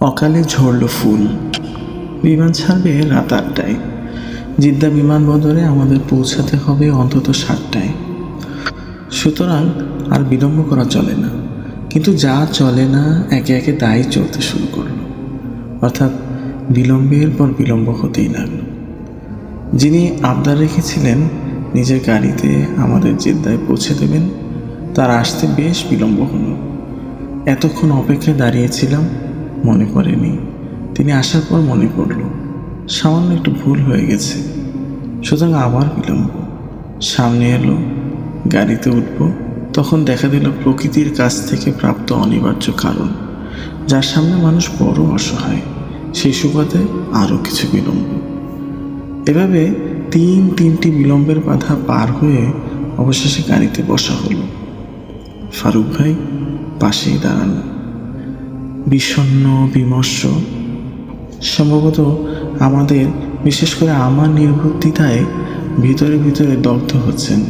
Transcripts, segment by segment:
অকালে ঝরল ফুল। বিমান ছাড়বে রাত আটটায়। জিদ্দা বিমানবন্দরে আমাদের পৌঁছাতে হবে অন্তত সাতটায়। সুতরাং আর বিলম্ব করা চলে না। কিন্তু যা চলে না, একে একে তাই চলতে শুরু করল। অর্থাৎ বিলম্বের পর বিলম্ব হতেই লাগল। যিনি আবদার রেখেছিলেন, নিজের গাড়িতে আমাদের জেদ্দায় পৌঁছে দেবেন, তার আসতে বেশ বিলম্ব হলো। এতক্ষণ অপেক্ষায় দাঁড়িয়েছিলাম মনে করেনি। তিনি আসার পর মনে পড়ল, সামান্য একটু ভুল হয়ে গেছে। সুতরাং আবার বিলম্ব। সামনে এলো, গাড়িতে উঠব, তখন দেখা দিল প্রকৃতির কাছ থেকে প্রাপ্ত অনিবার্য কারণ, যার সামনে মানুষ বড় অসহায়, সেই সুবাদে আরও কিছু বিলম্ব। এভাবে তিন, তিনটি বিলম্বের বাধা পার হয়ে অবশেষে গাড়িতে বসা হলো। ফারুক ভাই পাশেই দাঁড়ানো বিষণ্ণ, বিমর্ষ। সম্ভবত আমাদের, বিশেষ করে আমার নির্বুদ্ধিতায়, ভিতরে ভিতরে দগ্ধ হচ্ছেন।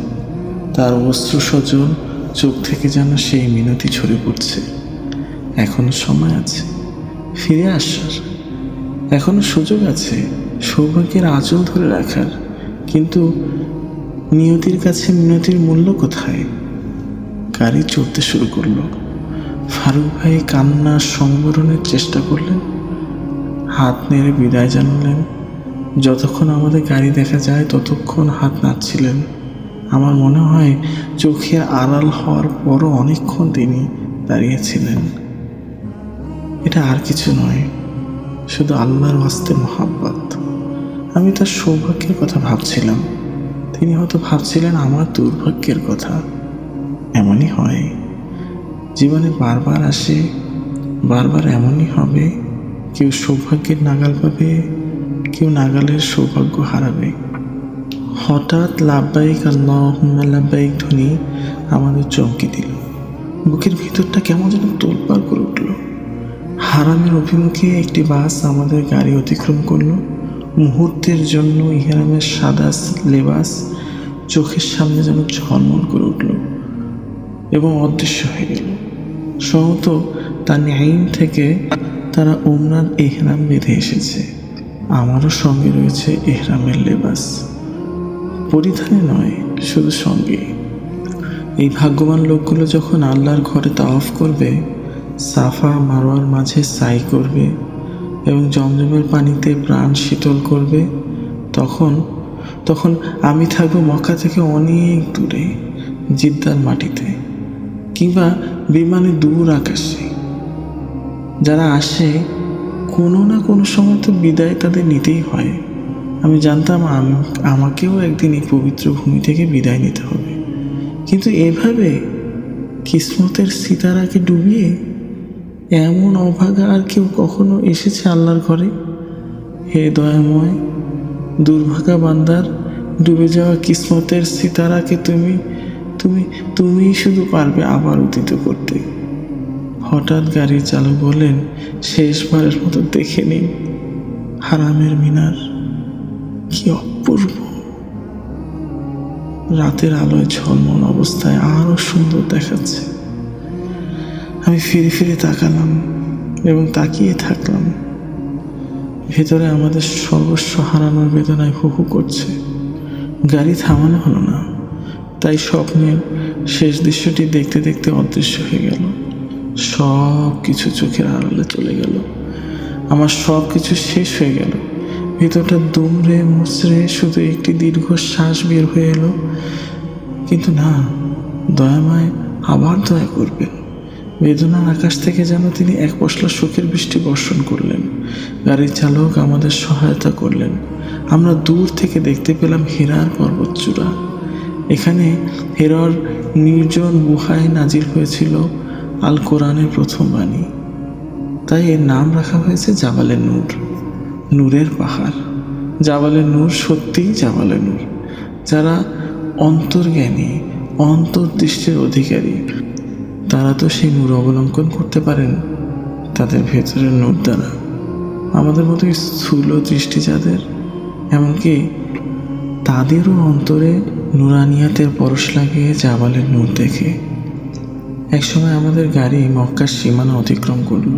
তার অশ্রু সজল চোখ থেকে যেন সেই মিনতি ছড়ে পড়ছে। এখনও সময় আছে। ফিরে আসার। এখনও সুযোগ আছে সৌভাগ্যের আঁচল ধরে রাখার। কিন্তু নিয়তির কাছে মিনতির মূল্য কোথায়? গাড়ি চড়তে শুরু করল। ফারুক ভাই কান্না সংবরণের চেষ্টা করলেন। হাত নেড়ে বিদায় জানালেন। যতক্ষণ আমাদের গাড়ি দেখা যায়, ততক্ষণ হাত নাড়ছিলেন। আমার মনে হয় চোখে আড়াল হওয়ার পরও অনেকক্ষণ তিনি দাঁড়িয়েছিলেন। এটা আর কিছু নয়, শুধু আল্লাহর হস্তে মোহাব্বত। আমি তার সৌভাগ্যের কথা ভাবছিলাম। তিনি হয়তো ভাবছিলেন আমার দুর্ভাগ্যের কথা। এমনই হয়। জীবনে বারবার আসে, বারবার এমনই হবে, কেউ সৌভাগ্যের নাগাল পাবে, কেউ নাগালের সৌভাগ্য হারাবে। হঠাৎ লাভবাহিক আল্লাহুম্মা লাভবাহিক ধ্বনি আমাদের চমকে দিল। বুকের ভিতরটা কেমন যেন তোলপাড় করে উঠল। হারামের অভিমুখে একটি বাস আমাদের গাড়ি অতিক্রম করল। মুহূর্তের জন্য ইহরামের সাদা লেবাস চোখের সামনে যেন ঝলমল করে উঠল এবং অদৃশ্য হয়ে গেল। তার ন্যাইম থেকে তারা ওমরান এহরাম বেঁধে এসেছে। আমারও সঙ্গে রয়েছে এহরামের লেবাস। পরিধানে নয়, শুধু সঙ্গে। এই ভাগ্যবান লোকগুলো যখন আল্লাহর ঘরে তাওয়াফ করবে, সাফা মারোয়ার মাঝে সাই করবে এবং জমজমের পানিতে প্রাণ শীতল করবে, তখন তখন আমি থাকব মক্কা থেকে অনেক দূরে, জিদ্দার মাটিতে। কিংবা বিমানে দূর আকাশে। যারা আসে, কোনো না কোনো সময় তো বিদায় তাদের নিতেই হয়। আমি জানতাম আমাকেও একদিন এই পবিত্র ভূমি থেকে বিদায় নিতে হবে। কিন্তু এভাবে কিসমতের সিতারাকে ডুবিয়ে এমন অভাগা আর কেউ কখনো এসেছে আল্লাহর ঘরে? হে দয়াময়, দুর্ভাগা বান্দার ডুবে যাওয়া কিসমতের সিতারাকে তুমি তুমি তুমি শুধু পারবে আবার উদিত করতে। হঠাৎ গাড়ির চালক বললেন, শেষবারের মতো দেখে নিন, হারামের মিনার। কি অপূর্ব! রাতের আলোয় ঝলমল অবস্থায় আরও সুন্দর দেখাচ্ছে। আমি ফিরে ফিরে তাকালাম এবং তাকিয়ে থাকলাম। ভেতরে আমাদের সর্বস্ব হারানোর বেদনায় হু হু করছে। গাড়ি থামানো হলো না। তাই স্বপ্নের শেষ দৃশ্যটি দেখতে দেখতে অদৃশ্য হয়ে গেল। সব কিছু চোখের আড়ালে চলে গেল। আমার সব কিছু শেষ হয়ে গেল। ভিতরটা দুমড়ে মুচড়ে শুধু একটি দীর্ঘ শ্বাস বের হয়ে এলো। কিন্তু না দয়াময় আবার দয়া করবেন। বেদনার আকাশ থেকে যেন তিনি এক পশলা শোকের বৃষ্টি বর্ষণ করলেন। গাড়ির চালক আমাদের সহায়তা করলেন। আমরা দূর থেকে দেখতে পেলাম হীরার পর্বতচূড়া। এখানে হেরর নির্জন গুহায় নাজির হয়েছিল আল কোরআনের প্রথম বাণী। তাই এর নাম রাখা হয়েছে জাবালে নূর। নূরের পাহাড়। জাবালে নূর সত্যিই জাবালে নূর। যারা অন্তর্জ্ঞানী, অন্তর্দৃষ্টির অধিকারী, তারা তো সেই নূর অবলম্বন করতে পারেন তাদের ভেতরের নূর দ্বারা। আমাদের মতো স্থূল দৃষ্টি যাদের এমনকি তাদেরও অন্তরে নুরানিয়াতের পরশ লাগিয়ে জাবালের নূর দেখে। একসময় আমাদের গাড়ি মক্কার সীমানা অতিক্রম করল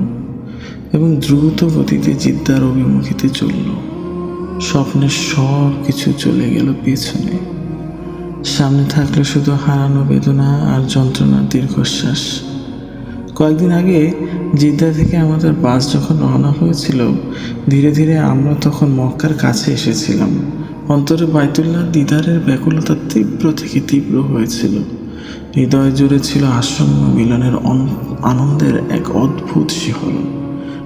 এবং দ্রুত গতিতে জিদ্দার অভিমুখীতে চলল। স্বপ্নের সব কিছু চলে গেল পেছনে। সামনে থাকল শুধু হারানো বেদনা আর যন্ত্রণার দীর্ঘশ্বাস। কয়েকদিন আগে জিদ্দা থেকে আমাদের বাস যখন রওনা হয়েছিল, ধীরে ধীরে আমরা তখন মক্কার কাছে এসেছিলাম। অন্তরে বাইতুল্লাহ দিদারের ব্যাকুলতা তীব্র থেকে তীব্র হয়েছিল। হৃদয় জুড়ে ছিল আসন্ন মিলনের আনন্দের এক অদ্ভুত শিহরণ।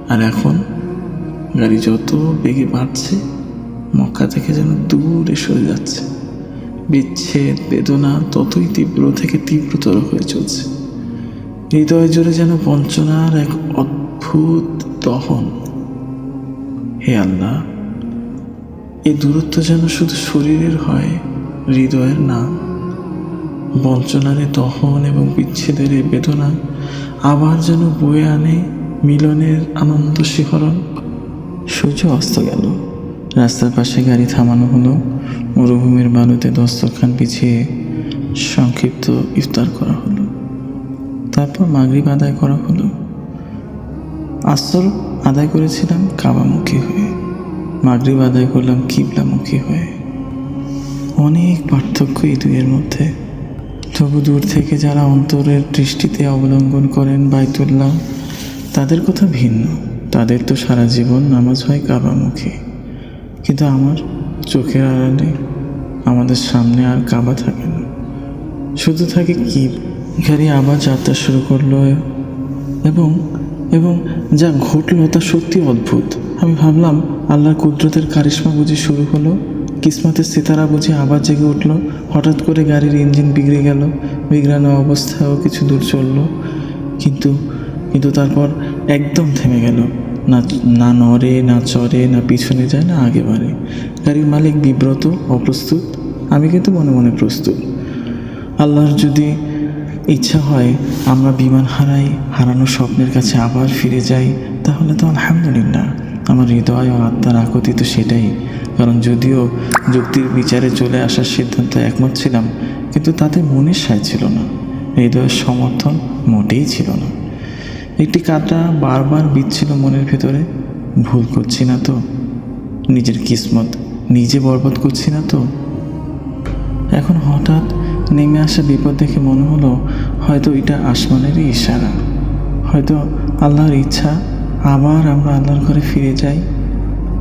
আর এখন গাড়ি যত বেগে বাড়ছে, মক্কা থেকে যেন দূরে সরে যাচ্ছে। বিচ্ছেদ, বেদনা ততই তীব্র থেকে তীব্রতর হয়ে চলছে। হৃদয় জুড়ে যেন বঞ্চনার এক অদ্ভুত দহন। হে আল্লাহ এই দূরত্ব যেন শুধু শরীরের হয়, হৃদয়ের না। বঞ্চনারে এ দহন এবং বিচ্ছেদের এ বেদনা আবার যেন বয়ে আনে মিলনের আনন্দ শিহরণ। সূর্য অস্ত গেল। রাস্তার পাশে গাড়ি থামানো হলো। মরুভূমির বালুতে দস্তরখান পিছিয়ে সংক্ষিপ্ত ইফতার করা হলো। তারপর মাগরিব আদায় করা হলো। আসর আদায় করেছিলাম কাবামুখী হয়ে। মাগরিব আদায় করলাম, কিবলামুখী হয়ে। অনেক পার্থক্য এই দুইয়ের মধ্যে। তবু দূর থেকে যারা অন্তরের দৃষ্টিতে অবলম্বন করেন বাইতুল্লাহ, তাদের কথা ভিন্ন। তাদের তো সারা জীবন নামাজ হয় কাবামুখী। কিন্তু আমার চোখের আড়ালে আমাদের সামনে আর কাবা থাকে না। শুধু থাকে কি গাড়ি আবার যাত্রা শুরু করল এবং এবং যা ঘটলো তা সত্যি অদ্ভুত। আমি ভাবলাম, আল্লাহর কুদরতের কারিশ্মা বুঝি শুরু হলো। কিসমতের সিতারা বুঝি আবার জেগে উঠল। হঠাৎ করে গাড়ির ইঞ্জিন বিগড়ে গেল। বিগড়ানো অবস্থায়ও কিছু দূর চলল। কিন্তু কিন্তু তারপর একদম থেমে গেল। না না নড়ে, না চড়ে, না পিছনে যায়, না আগে বাড়ে। গাড়ির মালিক বিব্রত, অপ্রস্তুত। আমি কিন্তু মনে মনে প্রস্তুত। আল্লাহর যদি ইচ্ছা হয় আমরা বিমান হারাই, হারানো স্বপ্নের কাছে আবার ফিরে যাই, তাহলে তো আলহামদুলিল্লাহ। আমার হৃদয় ও আত্মার আকতি তো সেটাই। কারণ যদিও যুক্তির বিচারে চলে আসার সিদ্ধান্ত একমত ছিলাম, কিন্তু তাতে মনের সায় ছিল না। হৃদয়ের সমর্থন মোটেই ছিল না। একটি কাঁটা বারবার বিচ্ছিল মনের ভেতরে, ভুল করছি না তো? নিজের কিসমত নিজে বরবাদ করছি না তো? এখন হঠাৎ নেমে আসা বিপদ দেখে মনে হলো, হয়তো এটা আসমানেরই ইশারা। হয়তো আল্লাহর ইচ্ছা, আবার আমরা আল্লাহর ঘরে ফিরে যাই।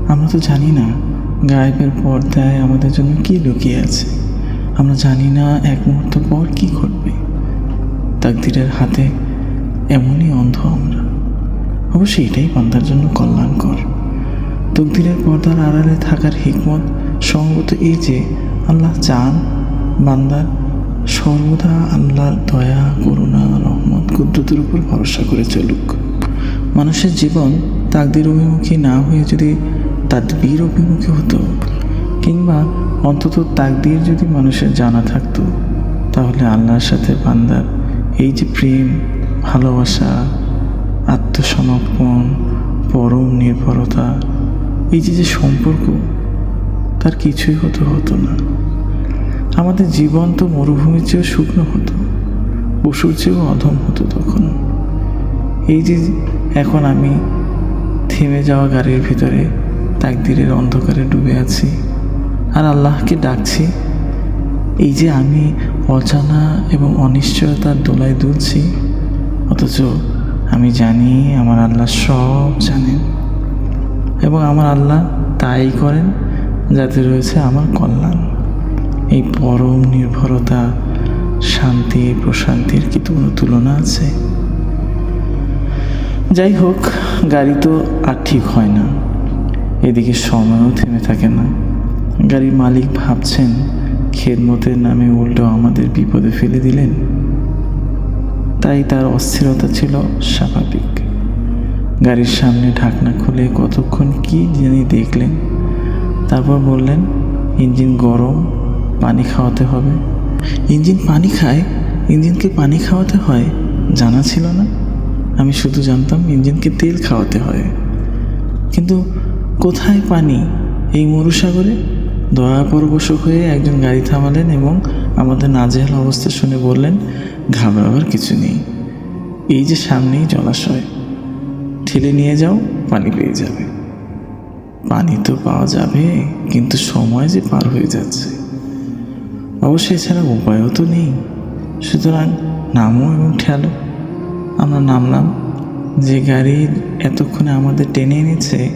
আমরা তো জানি না গায়েবের পর্দায় আমাদের জন্য কি লুকিয়ে আছে। আমরা জানি না এক মুহূর্ত পর কি ঘটবে। তাকদিরের হাতে এমনই অন্ধ আমরা। অবশ্যই এটাই বান্দার জন্য কল্যাণকর। তকদিরের পর্দার আড়ালে থাকার হিকমত সঙ্গত এই যে, আল্লাহ চান বান্দার সর্বদা আল্লাহর দয়া, করুণা, রহমত, কুদ্রতের উপর ভরসা করে চলুক। মানুষের জীবন তাকদির অভিমুখী না হয়ে যদি তাদবীর অভিমুখী হতো, কিংবা অন্তত তাকদির যদি মানুষের জানা থাকতো, তাহলে আল্লাহর সাথে বান্দার এই যে প্রেম, ভালোবাসা, আত্মসমর্পণ, পরম নির্ভরতা, এই যে যে সম্পর্ক, তার কিছুই হতে, হতো না। আমাদের জীবন তো মরুভূমির চেয়েও শুকনো হতো, পশুর চেয়েও অধম হতো তখন। এই যে এখন আমি থেমে যাওয়া গাড়ির ভিতরে তাকদিরের অন্ধকারে ডুবে আছি, আর আল্লাহকে ডাকছি, এই যে আমি অজানা এবং অনিশ্চয়তার দোলায় দুলছি, অথচ আমি জানি আমার আল্লাহ সব জানেন, এবং আমার আল্লাহ তাই করেন যাতে রয়েছে আমার কল্যাণ। এই পরম নির্ভরতা, শান্তি, প্রশান্তির কি কোনো তুলনা আছে? যাই হোক, গাড়ি তো আর ঠিক হয় না। এদিকে সময়ও থেমে থাকে না। গাড়ির মালিক ভাবছেন, খেদমতের নামে উল্টো আমাদের বিপদে ফেলে দিলেন। তাই তার অস্থিরতা ছিল স্বাভাবিক। গাড়ির সামনে ঢাকনা খুলে কতক্ষণ কি জানি দেখলেন। তারপর বললেন, ইঞ্জিন গরম পানি খাওয়াতে হবে। ইঞ্জিন পানি খায়, ইঞ্জিনকে পানি খাওয়াতে হয়, জানা ছিল না। আমি শুধু জানতাম ইঞ্জিনকে তেল খাওয়াতে হয়। কিন্তু কোথায় পানি? এই মরুসাগরে? দয়া পরবশ হয়ে একজন গাড়ি থামালেন এবং আমাদের নাজেহাল অবস্থা শুনে বললেন, ঘাবড়াবার কিছু নেই। এই যে সামনেই জলাশয়। ঠেলে নিয়ে যাও, পানি পেয়ে যাবে। পানি তো পাওয়া যাবে, কিন্তু সময় যে পার হয়ে যাচ্ছে। অবশ্য এছাড়া উপায়ও তো নেই। সুতরাং নামো এবং ঠেলো। আমরা নামলাম। যে গাড়ি এতক্ষণে আমাদের টেনে এনেছে,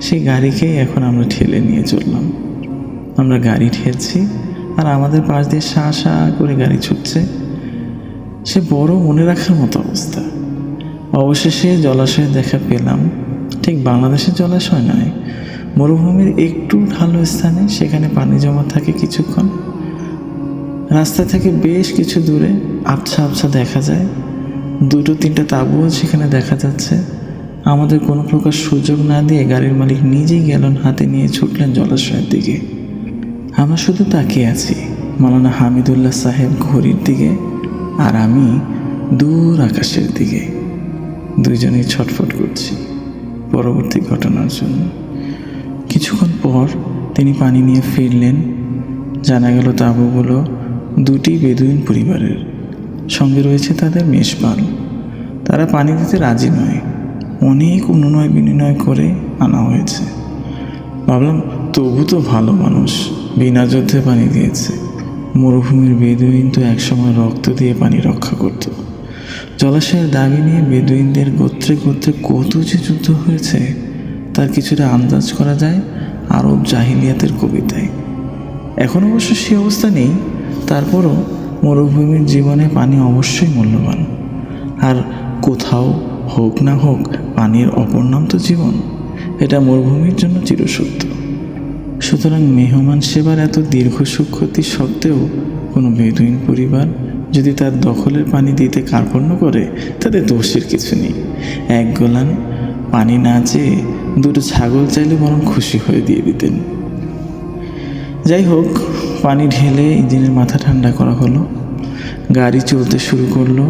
সেই গাড়িকেই এখন আমরা ঠেলে নিয়ে চললাম। আমরা গাড়ি ঠেলছি আর আমাদের পাশ দিয়ে শা শা করে গাড়ি ছুটছে। সে বড় মনে রাখার মতো অবস্থা। অবশেষে জলাশয়ে দেখা পেলাম, ঠিক বাংলাদেশের জলাশয় নয়, মরুভূমির একটু ঢালু স্থানে সেখানে পানি জমা থাকে কিছুক্ষণ। রাস্তা থেকে বেশ কিছু দূরে আবছা আবছা দেখা যায়। দুটো তিনটা তাঁবুও সেখানে দেখা যাচ্ছে। আমাদের কোনো প্রকার সুযোগ না দিয়ে গাড়ির মালিক নিজেই গ্যালন হাতে নিয়ে ছুটলেন জলাশয়ের দিকে। আমরা শুধু তাকিয়ে আছি মালানা হামিদুল্লাহ সাহেব ঘড়ির দিকে আর আমি দূর আকাশের দিকে। দুইজনেই ছটফট করছি পরবর্তী ঘটনার জন্য। কিছুক্ষণ পর তিনি পানি নিয়ে ফিরলেন। জানা গেল তাঁবুগুলো দুটি বেদুইন পরিবারের সঙ্গে রয়েছে তাদের মেষপাল। তারা পানি দিতে রাজি নয়। অনেক অনুনয় বিনিময় করে আনা হয়েছে। ভাবলাম, তবু তো ভালো মানুষ, বিনা যুদ্ধে পানি দিয়েছে। মরুভূমির বেদুইন তো একসময় রক্ত দিয়ে পানি রক্ষা করত। জলাশয়ের দাবি নিয়ে বেদুইনদের গোত্রে গোত্রে কত যে যুদ্ধ হয়েছে, তার কিছুটা আন্দাজ করা যায় আরব জাহিলিয়াতের কবিতায়। এখন অবশ্য সে অবস্থা নেই। তারপরও মরুভূমির জীবনে পানি অবশ্যই মূল্যবান। আর কোথাও হোক না হোক, পানির অপর নাম তো জীবন। এটা মরুভূমির জন্য চিরসত্য। সুতরাং মেহমান সেবার এত দীর্ঘ সুক্ষতি সত্ত্বেও কোনো বেদুইন পরিবার যদি তার দখলের পানি দিতে কার্পণ্য করে তাদের দোষের কিছু নেই। এক গোলান পানি না চেয়ে দুটো ছাগল চাইলে বরং খুশি হয়ে দিয়ে দিতেন। যাই হোক পানি ঢেলে ইঞ্জিনের মাথা ঠান্ডা করা হলো, গাড়ি চলতে শুরু করল।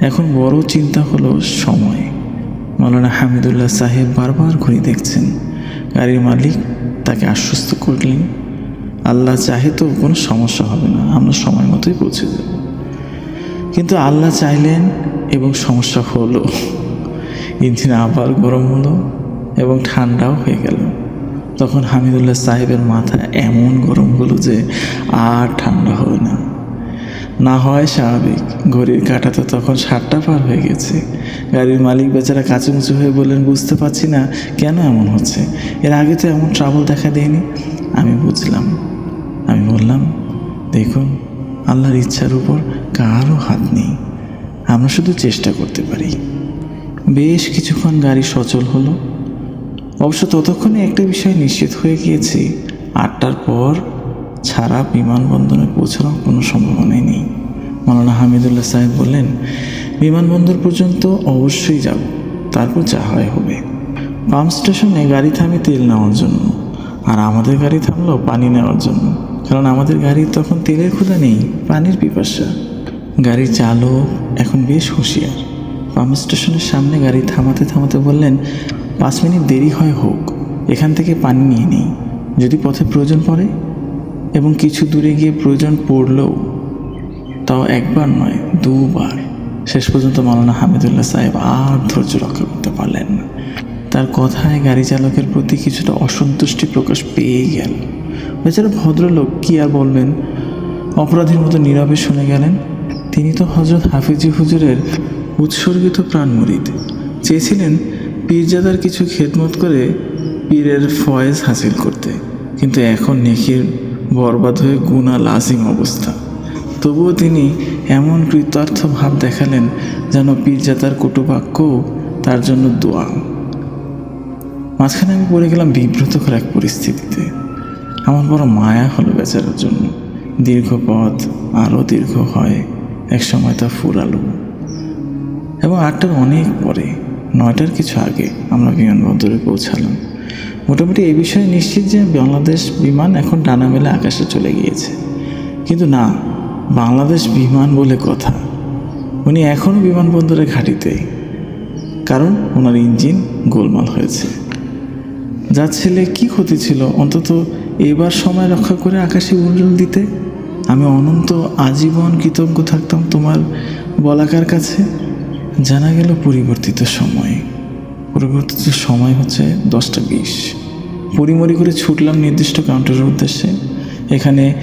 এখন বড় চিন্তা হলো সময়। মৌলানা হামিদুল্লাহ সাহেব বারবার ঘুরে দেখছেন। গাড়ির মালিক তাকে আশ্বস্ত করলেন, আল্লাহ চাহে তো কোনো সমস্যা হবে না, আমরা সময় মতোই পৌঁছে যাব। কিন্তু আল্লাহ চাইলেন এবং সমস্যা হলো। ইঞ্জিন আবার গরম হলো এবং ঠান্ডাও হয়ে গেল। তখন হামিদুল্লাহ সাহেবের মাথা এমন গরম হলো যে আর ঠান্ডা হবে না। না হয় স্বাভাবিক, ঘড়ির কাঁটা তো তখন সাতটা পার হয়ে গেছে। গাড়ির মালিক বেচারা কাচুমুচু হয়ে বললেন, বুঝতে পারছি না, কেন এমন হচ্ছে? এর আগে তো এমন ট্রাবল দেখা দেয়নি? আমি বুঝলাম। আমি বললাম, দেখুন, আল্লাহর ইচ্ছার উপর কারও হাত নেই। আমরা শুধু চেষ্টা করতে পারি। বেশ কিছুক্ষণ গাড়ি সচল হলো। অবশ্য ততক্ষণে একটা বিষয় নিশ্চিত হয়ে গিয়েছি, আটটার পর ছাড়া বিমানবন্দরে পৌঁছানোর কোনো সম্ভাবনাই নেই। মাওলানা হামিদুল্লাহ সাহেব বললেন, বিমানবন্দর পর্যন্ত অবশ্যই যাব, তারপর যা হয় হবে। পাম্প স্টেশনে গাড়ি থামে তেল নেওয়ার জন্য, আর আমাদের গাড়ি থামলো পানি নেওয়ার জন্য, কারণ আমাদের গাড়ির তখন তেলের ক্ষুধা নেই, পানির পিপাসা। গাড়ির চালক এখন বেশ হুঁশিয়ার। পাম্প স্টেশনের সামনে গাড়ি থামাতে থামাতে বললেন পাঁচ মিনিট দেরি হয় হোক, এখান থেকে পানি নিয়ে নেই। যদি পথে প্রয়োজন পড়ে এবং কিছু দূরে গিয়ে প্রয়োজন পড়লেও, তাও একবার নয়, দুবার। শেষ পর্যন্ত মাওলানা হামিদুল্লাহ সাহেব আর ধৈর্য রক্ষা করতে পারলেন না। তার কথায় গাড়ি চালকের প্রতি কিছুটা অসন্তুষ্টি প্রকাশ পেয়ে গেল। বেচারা ভদ্রলোক কি আর বলবেন অপরাধীর মতো নীরবে শুনে গেলেন, তিনি তো হজরত হাফিজি হুজুরের উৎসর্গিত প্রাণ মুরিদ চেয়েছিলেন পীরজাদার কিছু খেদমত করে পীরের ফয়েজ হাসিল করতে। কিন্তু এখন নেকির বরবাদ হয়ে গুণা লাজিম অবস্থা। তবুও তিনি এমন কৃতার্থ ভাব দেখালেন যেন পীরজাদার কটুবাক্য তার জন্য দোয়া। মাঝখানে আমি পড়ে গেলাম বিব্রতকর এক পরিস্থিতিতে। আমার বড় মায়া হলো বেচারার জন্য। দীর্ঘ পথ আরও দীর্ঘ হয়। এক সময় তা ফুরালো। এবং আটটার অনেক পরে নয়টার কিছু আগে আমরা বিমানবন্দরে পৌঁছালাম। মোটামুটি এই বিষয়ে নিশ্চিত যে বাংলাদেশ বিমান এখন ডানা মেলে আকাশে চলে গিয়েছে। কিন্তু না, বাংলাদেশ বিমান বলে কথা। উনি এখনও বিমানবন্দরে ঘাঁটিতে, কারণ ওনার ইঞ্জিন গোলমাল হয়েছে। যার ছেলে কি ক্ষতি ছিল, অন্তত এবার সময় রক্ষা করে আকাশে উল্টল দিতে? আমি অনন্ত আজীবন কৃতজ্ঞ থাকতাম তোমার বলাকার কাছে। জানা গেল পরিবর্তিত সময়। পরিবর্তিত সময় হচ্ছে দশটা বিশ। পরিমরি করে ছুটলাম নির্দিষ্ট কাউন্টারের উদ্দেশ্যে। এখানে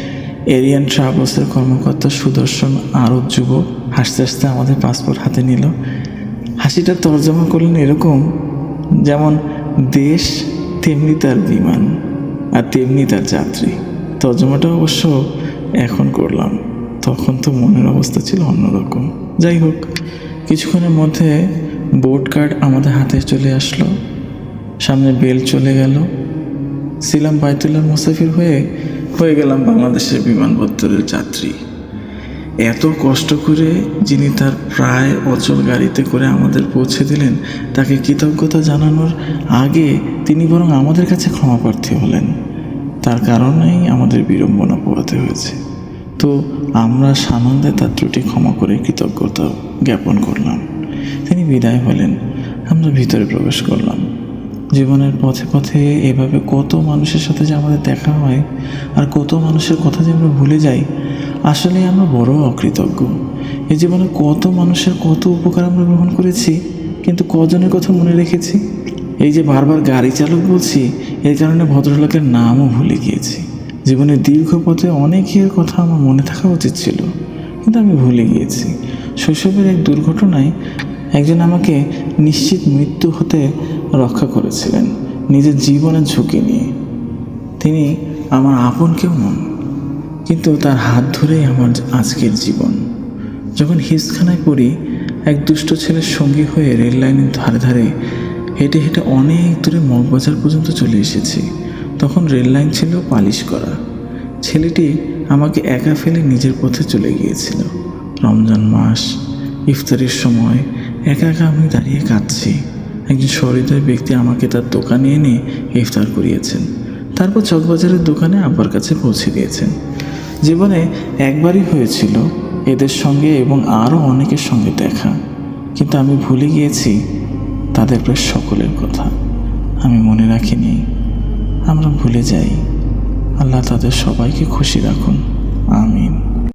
এরিয়ান ট্রাভেলসের কর্মকর্তা সুদর্শন আরব যুবক হাসতে হাসতে আমাদের পাসপোর্ট হাতে নিল। হাসিটা তর্জমা করলেন এরকম যেমন দেশ তেমনি তার বিমান আর তেমনি তার যাত্রী। তর্জমাটা অবশ্য এখন করলাম। তখন তো মনের অবস্থা ছিল অন্যরকম। যাই হোক কিছুক্ষণের মধ্যে বোর্ড কার্ড আমাদের হাতে চলে আসলো। সামনে বেল চলে গেল। ছিলাম বাইতুল্লাহ মুসাফির হয়ে হয়ে গেলাম বাংলাদেশের বিমানবন্দরের যাত্রী। এত কষ্ট করে যিনি তার প্রায় অচল গাড়িতে করে আমাদের পৌঁছে দিলেন, তাকে কৃতজ্ঞতা জানানোর আগে তিনি বরং আমাদের কাছে ক্ষমাপ্রার্থী হলেন। তার কারণেই আমাদের বিড়ম্বনা পোয়াতে হয়েছে। তো আমরা সানন্দে তার ত্রুটি ক্ষমা করে কৃতজ্ঞতা জ্ঞাপন করলাম। তিনি বিদায় হলেন। আমরা ভিতরে প্রবেশ করলাম। জীবনের পথে পথে এভাবে কত মানুষের সাথে যে আমাদের দেখা হয় আর কত মানুষের কথা যে আমরা ভুলে যাই, আসলে আমরা বড় অকৃতজ্ঞ। এই জীবনে কত মানুষের কত উপকার আমরা গ্রহণ করেছি, কিন্তু কজনের কথা মনে রেখেছি? এই যে বারবার গাড়ি চালক বলছি, এর কারণে ভদ্রলোকের নামও ভুলে গিয়েছি। জীবনের দীর্ঘ পথে অনেকের কথা আমার মনে থাকা উচিত ছিল, কিন্তু আমি ভুলে গিয়েছি। শৈশবের এক দুর্ঘটনায় একজন আমাকে নিশ্চিত মৃত্যু হতে রক্ষা করেছিলেন, নিজের জীবনের ঝুঁকি নিয়ে। তিনি আমার আপন কেউ নন, কিন্তু তার হাত ধরেই আমার আজকের জীবন। যখন হিসখানায় পড়ি, এক দুষ্ট ছেলের সঙ্গী হয়ে রেল লাইনের ধারে ধারে হেঁটে হেঁটে অনেক দূরে মগবাজার পর্যন্ত চলে এসেছি। তখন রেল লাইন ছিল পালিশ করা। ছেলেটি আমাকে একা ফেলে নিজের পথে চলে গিয়েছিল। রমজান মাস, ইফতারের সময় একা একা আমি দাঁড়িয়ে কাঁদছি। একজন সহৃদয় ব্যক্তি আমাকে তার দোকানে এনে ইফতার করিয়েছেন। তারপর চকবাজারের দোকানে আব্বার কাছে পৌঁছে দিয়েছেন। জীবনে একবারই হয়েছিল এদের সঙ্গে এবং আরও অনেকের সঙ্গে দেখা। কিন্তু আমি ভুলে গিয়েছি তাদের প্রায় সকলের কথা। আমি মনে রাখিনি আমরা ভুলে যাই। আল্লাহ তাদের সবাইকে খুশি রাখুন। আমিন।